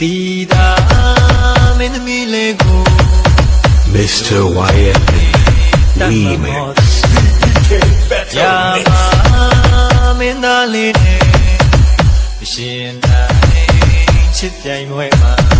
တီတာမင်းသမီးလေးကို Mr. Wyatt Remix. ရာမမင်းသားလေးနဲ့ရှင်တိုင်းချစ်ပြိုင်ပွဲမှာ